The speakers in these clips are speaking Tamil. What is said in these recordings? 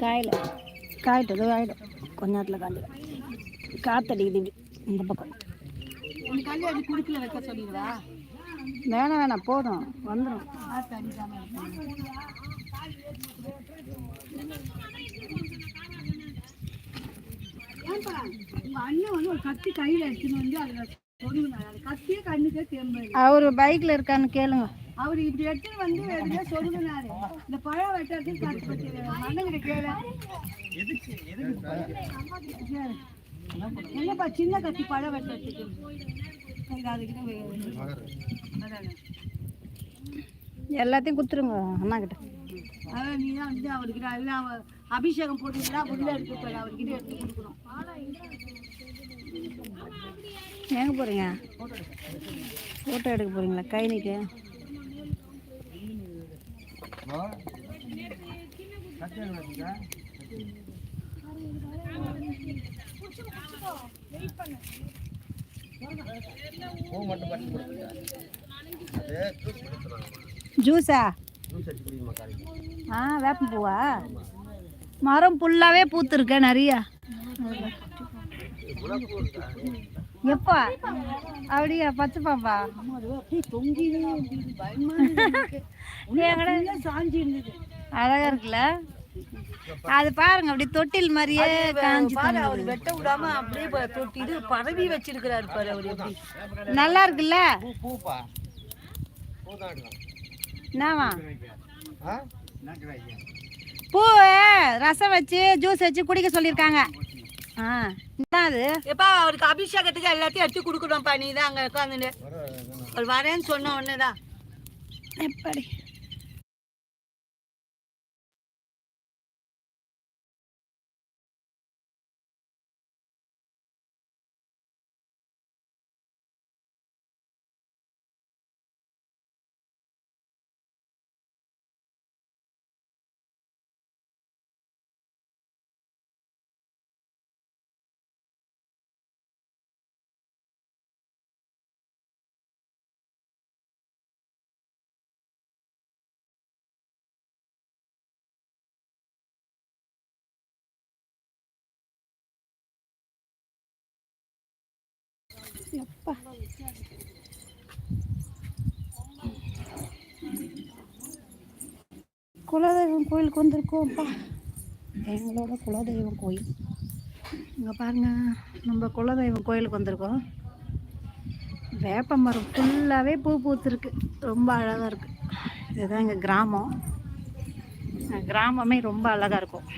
காயில். காயிட்டது ஆகிடும் கொஞ்ச நேரத்தில் காஞ்சிடும் காற்றடிக்குது இப்படி இந்த பக்கம். வேணாம் வேணாம் போதும். வந்துடும் கத்தி கையில எடுத்துன்னு வந்து அதுல சொருகுனாரு அது கத்தியே கண்ணுக்கே தேம்பு. அவர் பைக்கில் இருக்கான்னு கேளுங்க. அவர் இப்படி எடுத்துன்னு வந்து எதுலயே சொருகுனாரு. இந்த பழம் வெட்டுறதுக்கு கத்தி பத்தி அண்ணங்கிட்ட கேளு. என்னப்பா சின்ன கத்தி பழம் வெட்டுறதுக்கு. எல்லாத்தையும் கொடுத்துருங்க அண்ணா கிட்ட. அதான் நீ தான் வந்து அவர்கிட்ட எல்லாம் அவ- அபிஷேகம் போட்டுக்கிட்டா உள்ள எடுத்து போய் அவர்கிட்ட எடுத்து கொடுக்கணும். எங்கே போகிறீங்க ஃபோட்டோ எடுக்க போகிறீங்களா கை நீட்டு ஜூஸா? ஆ வேப்பம்பூவா? மரம் ஃபுல்லாகவே பூத்துருக்க நிறையா. எப்பா? அப்படியா பச்சை இருந்தது அழகா இருக்குல்ல? அது பாருங்க அப்படி தொட்டில் மாதிரியே காஞ்சி பாரு அவர் வெட்ட விடாம அப்படியே ப- தொட்டி இது பரவி வச்சிருக்கிறாரு பாரு அவர் எப்படி. நல்லா இருக்குல்ல? என்னவா பூ ரசம் வச்சு ஜூஸ் வச்சு குடிக்க சொல்லியிருக்காங்க. அது. எப்பா அவருக்கு அபிஷேகத்துக்கு எல்லாத்தையும் எடுத்து கொடுக்கணும்ப்பா. நீ தான் அங்க உட்காந்துட்டு அவர் வரேன்னு சொன்ன உடனே தான் எப்படி எப்பா குலதெய்வம் கோயிலுக்கு வந்திருக்கோம்ப்பா. எங்களோட குலதெய்வம் கோயில். இங்கே பாருங்க நம்ம குலதெய்வம் கோயிலுக்கு வந்திருக்கோம். வேப்ப மரம் ஃபுல்லாகவே பூ பூத்துருக்கு. ரொம்ப அழகாக இருக்குது இதுதான் எங்கள் கிராமம். கிராமமே ரொம்ப அழகாக இருக்கும்.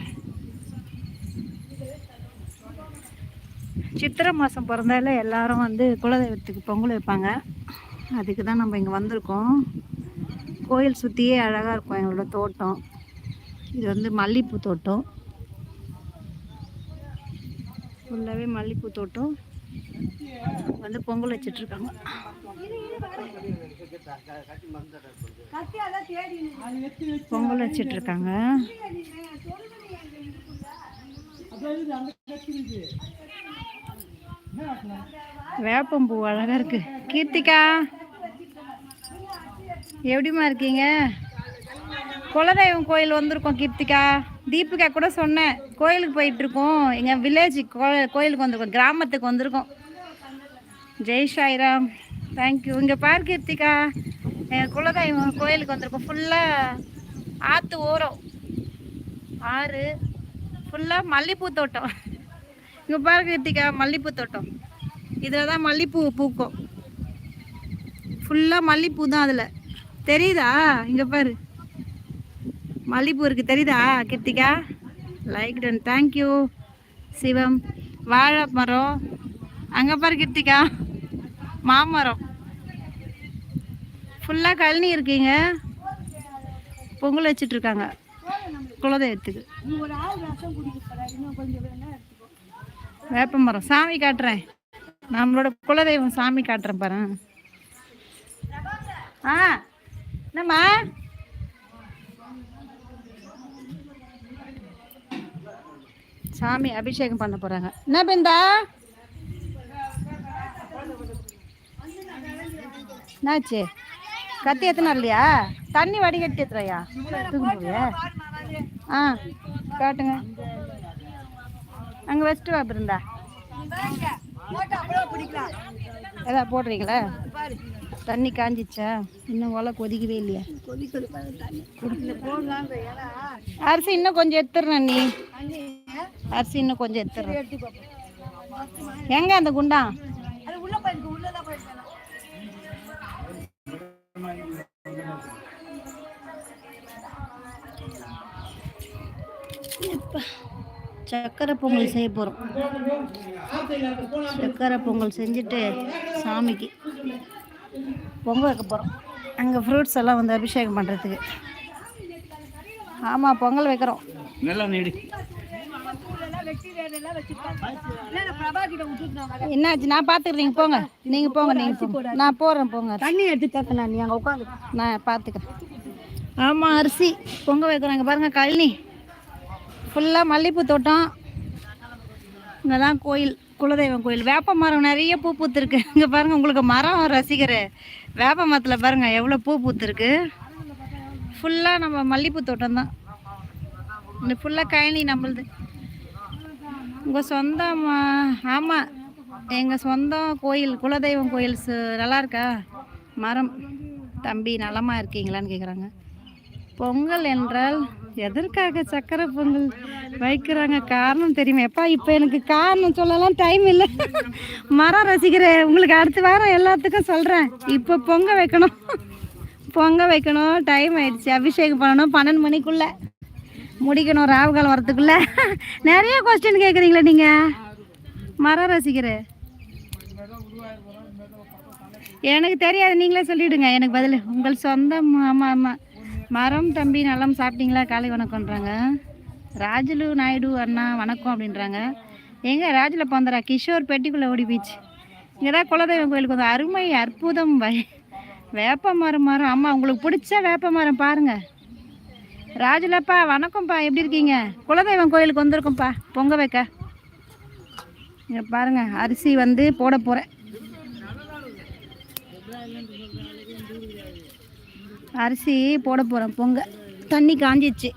சித்திரை மாதம் பிறந்தால எல்லாரும் வந்து குலதெய்வத்துக்கு பொங்கல் வைப்பாங்க. அதுக்கு தான் நம்ம இங்கே வந்திருக்கோம். கோயில் சுற்றியே அழகாக இருக்கும் எங்களோட தோட்டம். இது வந்து மல்லிகைப்பூ தோட்டம். ஃபுல்லாகவே மல்லிகைப்பூ தோட்டம். வந்து பொங்கல் வச்சிட்ருக்காங்க. பொங்கல் வச்சிட்ருக்காங்க. வேப்பம்பூ அழகாக இருக்கு. கீர்த்திகா எப்படிம்மா இருக்கீங்க? குலதெய்வம் கோயில் வந்திருக்கோம் கீர்த்திகா. தீபிகா கூட சொன்னேன் கோயிலுக்கு போயிட்டுருக்கோம். எங்கள் வில்லேஜ் கோயிலுக்கு வந்திருக்கோம் கிராமத்துக்கு வந்திருக்கோம். ஜெய் சாய்ராம். தேங்க்யூ இங்கே பார் கீர்த்திகா. எங்கள் குலதெய்வம் கோயிலுக்கு வந்திருக்கோம். ஃபுல்லாக ஆற்று ஓரம். ஆறு. ஃபுல்லாக மல்லிப்பூ தோட்டம். இங்கே பாருங்க கீர்த்திகா மல்லிப்பூ தோட்டம். இதில் தான் மல்லிப்பூ பூக்கும். ஃபுல்லாக மல்லிப்பூ தான் அதில். தெரியுதா? இங்கே பாரு. மல்லிப்பூ இருக்குது தெரியுதா Krithika? Like done thank you Shivam. வாழை மரம் அங்கே பாரு கிருத்திகா. மாமரம். ஃபுல்லாக கழனி இருக்கீங்க பொங்கல் வச்சுட்ருக்காங்க இருக்காங்க. குலதெய்வத்துக்கு. வேப்ப மரம் சாமி காட்டுறேன். நம்மளோட குலதெய்வம் சாமி காட்டுறேன் பாரு. ஆ என்னம்மா? சாமி அபிஷேகம் பண்ண போறாங்க. என்ன பிந்தா என்னாச்சு? கத்தி எத்தனை இல்லையா தண்ணி வடிகட்டி எத்துறையா ஆ காட்டுங்க. அங்கே வச்சுட்டு வா பிருந்தா. போட்டு போடுறீங்களா? தண்ணி காஞ்சிச்சா? இன்னும் ஒலை கொதிக்கவே இல்லையா? அரிசி இன்னும் கொஞ்சம் எடுத்துடுறேன் நீ அரிசி இன்னும் கொஞ்சம் எடுத்துடுறேன். எங்க அந்த குண்டா? அது சக்கரை பொங்கல் செய்ய போகிறோம் சக்கரை பொங்கல் செஞ்சுட்டு சாமிக்கு பொங்கல் வைக்க போகிறோம் அங்கே ஃப்ரூட்ஸ் எல்லாம் வந்து அபிஷேகம் பண்ணுறதுக்கு ஆமாம் பொங்கல் வைக்கிறோம். என்னாச்சு? நான் பார்த்துக்கிறீங்க போங்க. நீங்கள் போங்க நீங்கள் நான் போடுறேன் போங்க. தண்ணி எடுத்து தக்க நான். நீ அங்கே உட்காந்து நான் பார்த்துக்கிறேன் ஆமாம் அரிசி பொங்க வைக்கிறாங்க பாருங்கள் கழனி. ஃபுல்லாக மல்லிகைப்பூ தோட்டம். இங்கே தான் கோயில் குலதெய்வம் கோயில். வேப்ப மரம் நிறைய பூ பூத்துருக்கு. இங்கே பாருங்கள் உங்களுக்கு மரம் ரசிகர். வேப்ப மரத்தில் பாருங்கள் எவ்வளோ பூ பூத்துருக்கு. ஃபுல்லாக நம்ம மல்லிகைப்பூ தோட்டம் தான் இந்த ஃபுல்லாக கழனி நம்மளுது. உங்கள் சொந்தம் ஆமாம் எங்கள் சொந்தம் கோயில் குலதெய்வம் கோயில். சு- நல்லா இருக்கா? மரம். தம்பி நலமாக இருக்கீங்களான்னு கேட்குறாங்க பொங்கல் என்றால் எதற்காக சக்கரை பொங்கல் வைக்கிறாங்க காரணம் தெரியுமா? எப்பா இப்போ எனக்கு காரணம் சொல்லலாம் டைம் இல்லை. மரம் ரசிக்கிறேன் உங்களுக்கு அடுத்த வாரம் எல்லாத்துக்கும் சொல்கிறேன் இப்போ பொங்க வைக்கணும். பொங்க வைக்கணும். டைம் ஆயிடுச்சு. அபிஷேகம் பண்ணணும். பன்னெண்டு மணிக்குள்ளே முடிக்கணும். ராவுகால் வரத்துக்குள்ளே நிறைய கொஸ்டின் கேட்குறீங்களா நீங்கள் மரம் ரசிக்கிறேன் எனக்கு தெரியாது. நீங்களே சொல்லிவிடுங்க எனக்கு பதில். உங்கள் சொந்த ஆமாம் ஆமாம் மரம் தம்பி நலம் சாப்பிட்டீங்களா? காலை வணக்கம்ன்றாங்க. ராஜுலு நாயுடு அண்ணா வணக்கம் அப்படின்றாங்க. எங்கே ராஜுல பந்தரா கிஷோர் பெட்டிக்குள்ளே ஓடி போச்சு இங்கே தான் குலதெய்வம் கோயிலுக்கு வந்து அருமை அற்புதம் வை வேப்ப மரம் மரம். ஆமாம் உங்களுக்கு பிடிச்ச வேப்ப மரம் பாருங்கள் ராஜுலப்பா வணக்கம்ப்பா. எப்படி இருக்கீங்க? குலதெய்வம் கோயிலுக்கு வந்திருக்கோம்ப்பா. பொங்க வைக்க. இங்கே பாருங்கள் அரிசி வந்து போட போகிறேன் அரிசி போட போகிறேன் பொங்க. தண்ணி காஞ்சிச்சு.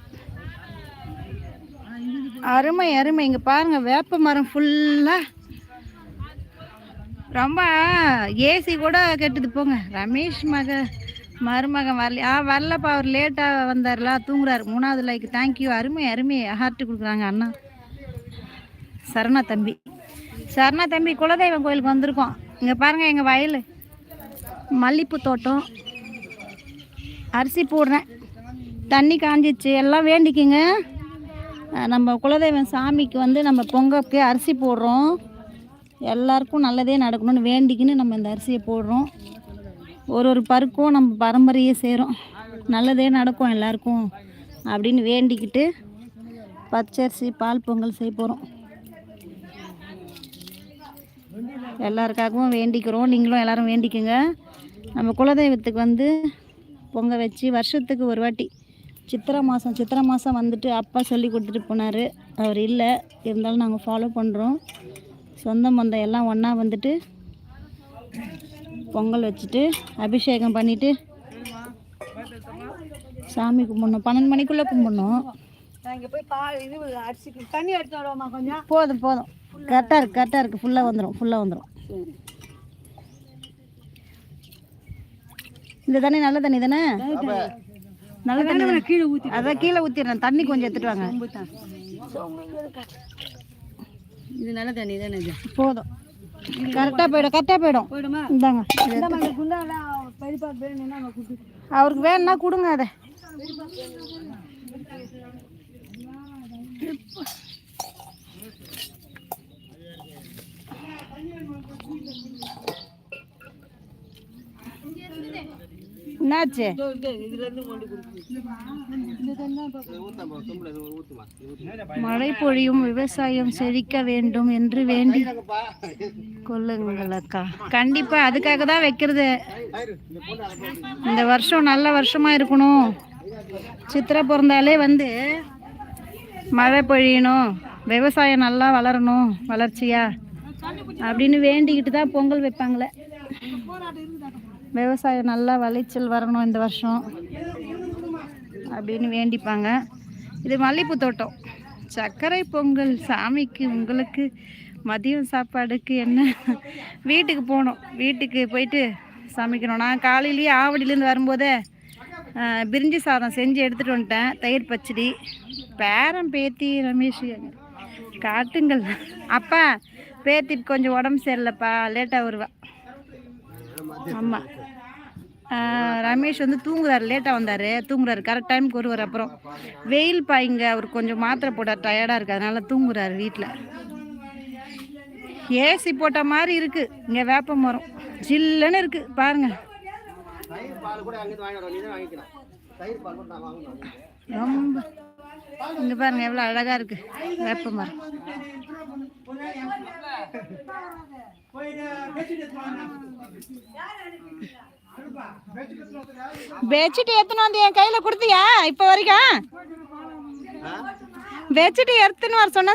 அருமை அருமை. இங்கே பாருங்கள் வேப்ப மரம் ஃபுல்லாக ரொம்ப ஏசி கூட கெட்டுது. போங்க. ரமேஷ் மக மருமகன் வரல ஆ வரலப்பா. அவர் லேட்டாக வந்தார்ல தூங்குறாரு. மூணாவது லைக் தேங்க்யூ அருமை அருமை. ஹார்ட் கொடுக்குறாங்க அண்ணா. சரணா தம்பி. சரணா தம்பி குலதெய்வம் கோயிலுக்கு வந்திருக்கோம். இங்கே பாருங்கள் எங்கள் வயல். மல்லிப்பூ தோட்டம். அரிசி போடுறேன். தண்ணி காஞ்சிச்சு. எல்லாம் வேண்டிக்கிங்க. நம்ம குலதெய்வம் சாமிக்கு வந்து நம்ம பொங்கலுக்கு அரிசி போடுறோம். எல்லாருக்கும் நல்லதே நடக்கணும்னு வேண்டிக்கின்னு நம்ம இந்த அரிசியை போடுறோம். ஒரு ஒரு பருக்கும் நம்ம பரம்பரையே செய்கிறோம் நல்லதே நடக்கும் எல்லாருக்கும் அப்படின்னு வேண்டிக்கிட்டு பச்சரிசி பால் பொங்கல் செய்ய போகிறோம் எல்லாருக்காகவும் வேண்டிக்கிறோம். நீங்களும் எல்லாரும் வேண்டிக்கோங்க. நம்ம குலதெய்வத்துக்கு வந்து பொங்க வச்சு வருஷத்துக்கு ஒரு வாட்டி. சித்திரை மாதம் சித்திரை மாதம் வந்துட்டு அப்பா சொல்லி கொடுத்துட்டு போனார். அவர் இல்லை இருந்தாலும் நாங்கள் ஃபாலோ பண்ணுறோம் சொந்த பந்தம் எல்லாம் ஒன்றா வந்துட்டு பொங்கல் வச்சுட்டு அபிஷேகம் பண்ணிவிட்டு சாமி கும்பிடணும். பன்னெண்டு மணிக்குள்ளே கும்பிடணும். போதும் போதும். கரெக்டாக இருக்குது கரெக்டாக இருக்குது ஃபுல்லாக வந்துடும் ஃபுல்லாக வந்துடும் இந்த தண்ணி நல்ல தண்ணி தானே? நல்ல தண்ணி தானே? கீழே ஊற்றி அதான் கீழே ஊற்றிடுறேன் தண்ணி கொஞ்சம் எடுத்துட்டு வாங்க. இது நல்ல தண்ணி தானே இது? போதும். கரெக்டாக போயிடும். கரெக்டாக போயிடும். போயிடுமா? இந்தாங்க. அவருக்கு வேணும்னா கொடுங்க அதை. என்னாச்சு இதுலேருந்து இப்போ மழை பொழியும் விவசாயம் செழிக்க வேண்டும் என்று வேண்டி கொள்ளுங்கள் அக்கா. கண்டிப்பா அதுக்காக தான் வைக்கிறது. இந்த வருஷம் நல்ல வருஷமா இருக்கணும். சித்திரை பிறந்தாலே வந்து மழை பொழியணும் விவசாயம் நல்லா வளரணும் வளர்ச்சியா? அப்படின்னு வேண்டிக்கிட்டு தான் பொங்கல் வைப்பாங்களே. விவசாயம் நல்லா விளைச்சல் வரணும் இந்த வருஷம் அப்படின்னு வேண்டிப்பாங்க. இது மல்லிகைப்பூ தோட்டம். சர்க்கரை பொங்கல் சாமிக்கு உங்களுக்கு மதியம் சாப்பாடுக்கு என்ன? வீட்டுக்கு போகணும். வீட்டுக்கு போயிட்டு சமைக்கணும். நான் காலையிலேயே ஆவடியிலேருந்து வரும்போதே பிரிஞ்சி சாதம் செஞ்சு எடுத்துகிட்டு வந்துட்டேன். தயிர் பச்சடி பேரன் பேத்தி ரமேஷ் காட்டுங்கள். அப்பா பேத்திக்கு கொஞ்சம் உடம்பு சரியில்லைப்பா. லேட்டாக வருவா. ஆமாம் ரமேஷ் வந்து தூங்குறாரு லேட்டாக வந்தார். தூங்குறாரு. கரெக்ட் டைமுக்கு வருவார். அப்புறம் வெயில் பாய்ங்க அவர் கொஞ்சம் மாத்திரை போட டயர்டாக இருக்கு அதனால தூங்குறாரு வீட்டில் ஏசி போட்ட மாதிரி இருக்கு. இங்கே வேப்ப மரம். ஜில்லுன்னு இருக்கு. பாருங்க. தயிர் பால் கூட அங்கேருந்து வாங்கிட்டு நீ தான் வாங்கிக்கலாம். தயிர் பால் கூட நான் வாங்கணும். ரொம்ப. இங்கே பாருங்க எவ்வளோ அழகாக இருக்கு. வேப்ப மரம். பெட்ஷீட் எடுத்துன்னு வந்து என் கையில் கொடுத்தியா? இப்போ வரைக்கும்? பெட்ஷீட் எடுத்துன்னு வர சொன்னா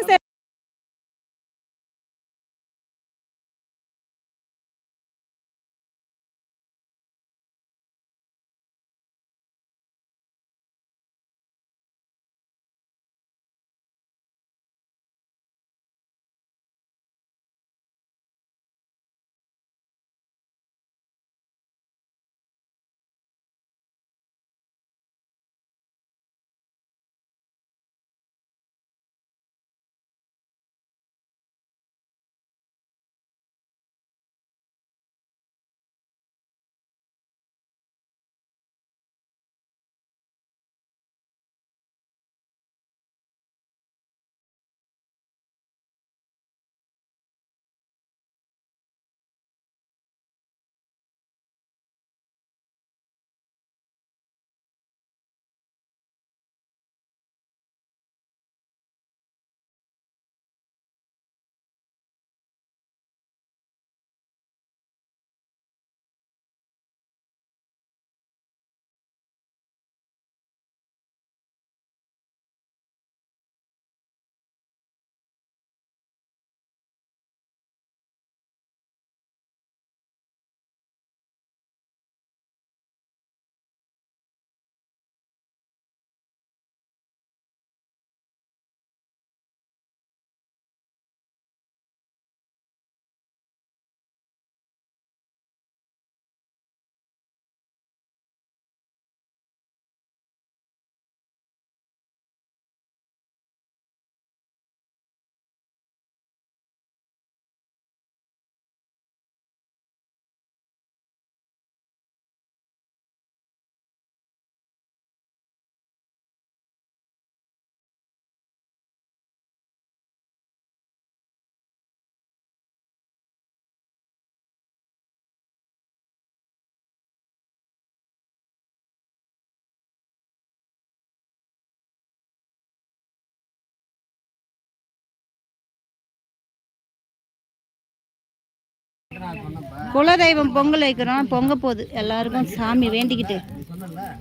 குலதெய்வம் பொங்கல் வைக்கிறோம் பொங்க போகுது. எல்லாருக்கும் சாமி வேண்டிக்கிட்டு.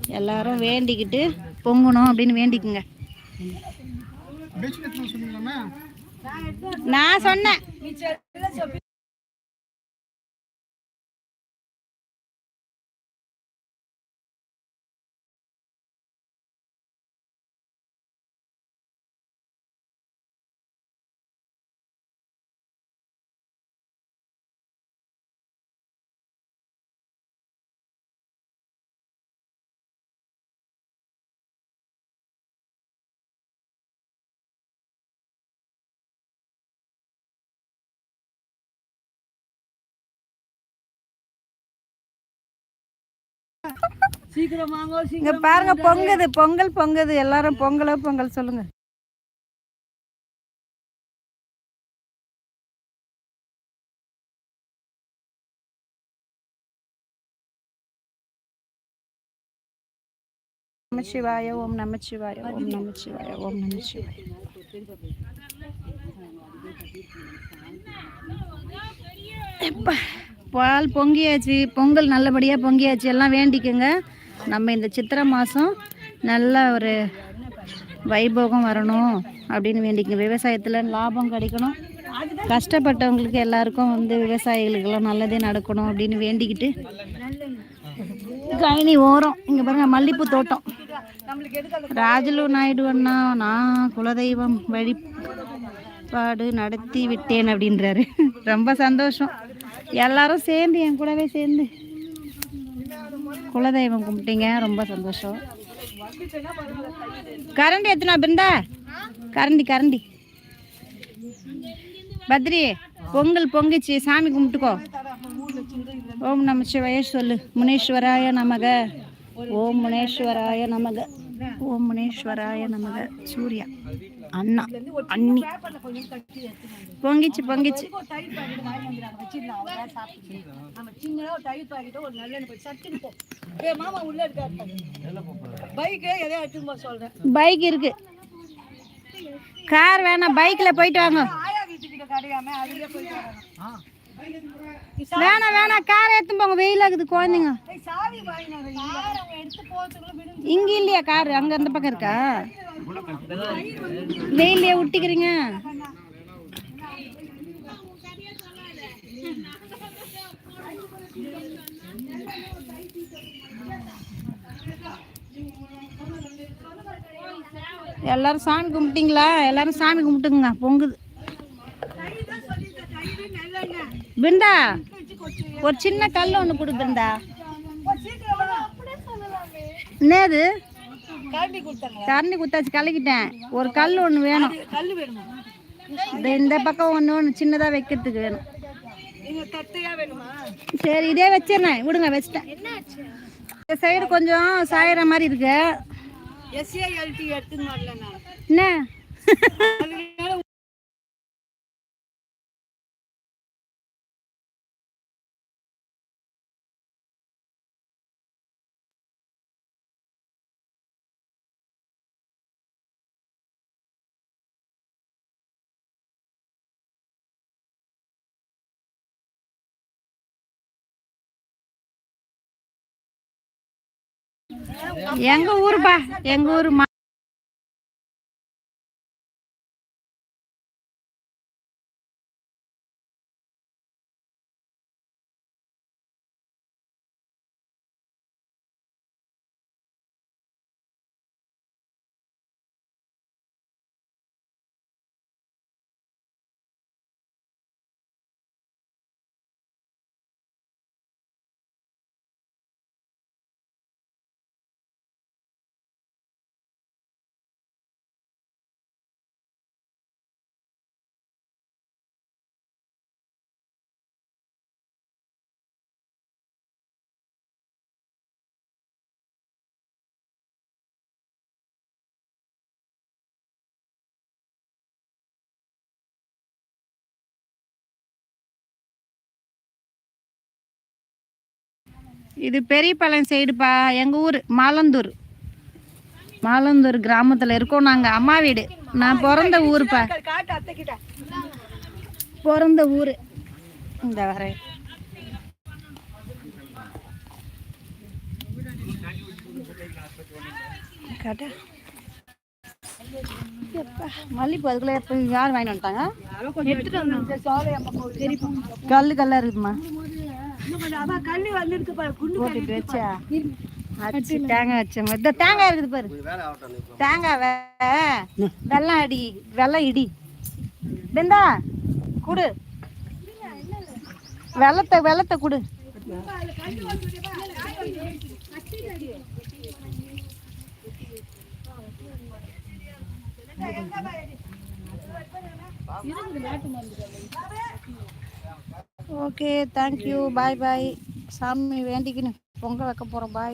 எல்லாரும் வேண்டிக்கிட்டு பொங்கணும் அப்படின்னு வேண்டிக்குங்க. நான் சொன்னேன். இங்க பாருங்க பொங்குது பொங்கல் பொங்குது. எல்லாரும் பொங்கலோ பொங்கல் சொல்லுங்க. நமச்சிவாய ஓம் நமச்சிவாய ஓம் நமச்சிவாய ஓம் நமச்சிவாய எப்பா, பால் பொங்கியாச்சு பொங்கல் நல்லபடியாக பொங்கியாச்சு எல்லாம் வேண்டிக்குங்க. நம்ம இந்த சித்திரை மாதம் நல்ல ஒரு வைபோகம் வரணும் அப்படின்னு வேண்டிக்கங்க. விவசாயத்தில் லாபம் கிடைக்கணும். கஷ்டப்பட்டவங்களுக்கு எல்லாருக்கும் வந்து விவசாயிகளுக்கெல்லாம் நல்லதே நடக்கணும் அப்படின்னு வேண்டிக்கிட்டு கழனி ஓரம் இங்கே பாருங்க மல்லிப்பூ தோட்டம். ராஜலு நாயுடு அண்ணா நான் குலதெய்வம் வழிபாடு நடத்தி விட்டேன் அப்படின்றாரு. ரொம்ப சந்தோஷம். எல்லாரும் சேர்ந்து என் கூடவே சேர்ந்து. குலதெய்வம் கும்பிட்டீங்க. ரொம்ப சந்தோஷம். கரண்டி எத்தனா பிருந்தா? கரண்டி கரண்டி. பத்ரி பொங்கல் பொங்கிச்சு. சாமி கும்பிட்டுக்கோ. ஓம் நம சிவாய சொல்லு. முனேஸ்வராய நமக. ஓம் முனேஸ்வராய நமக. ஓம் முனேஸ்வராய நமக. சூர்யா. அண்ணா அண்ணி. பொங்கிச்சு பொங்கிச்சு. போக இருக்கு. கார் வேணாம் பைக்கில் போயிட்டு வாங்க. வேணாம் வேணாம் கார் எடுத்து போங்க. வெயில் ஆகுது குழந்தைங்க. இங்க இல்லையா கார் அங்க அந்த பக்கம் இருக்கா? வெயிலே விட்டிக்கிறீங்க எல்லாரும் சாமி கும்பிட்டீங்களா? எல்லாரும் சாமி கும்பிட்டுங்க பொங்குது. பிருந்தா ஒரு சின்ன கல் ஒன்று கொடு பிருந்தா. என்னது? கரண்டி குத்தாச்சு கலக்கிட்டேன். ஒரு கல் ஒன்று வேணும். இந்த பக்கம் ஒன்று ஒன்று சின்னதாக வைக்கிறதுக்கு வேணும். சரி இதே வச்சிடுறேன். விடுங்க வச்சிட்டேன். இந்த சைடு கொஞ்சம் சாயிற மாதிரி இருக்கு. என்ன? எங்க ஊருப்பா எங்க ஊர் இது பெரியபாளையம் சைடுப்பா எங்க ஊர்? மாலந்தூர். மாலந்தூர் கிராமத்துல இருக்கோம் நாங்க. அம்மா வீடு. நான் பிறந்த ஊருப்பா. பிறந்த ஊர். இந்த வரேன் காட்டா. மல்லிப்பூ அதுக்குள்ள எப்போ யார் வாங்கிட்டு வந்துட்டாங்க? எடுத்துட்டு வந்தாங்க சோலை அம்மா போகுது கல்லு கல்லா இருக்குதுமா போட்டுட்டு வச்சா. அச்சு தேங்காய் வச்சோம் இந்த தேங்காய் இருக்குது பாரு. தேங்காய் வே- வெல்லம் அடி வெல்லம் இடி. பிருந்தா குடு. வெள்ளத்தை வெள்ளத்தை குடு. ஓகே தேங்க்யூ பாய் பாய் சாமி வேண்டிக்கின்னு பொங்கல் வைக்க போகிறோம் பாய்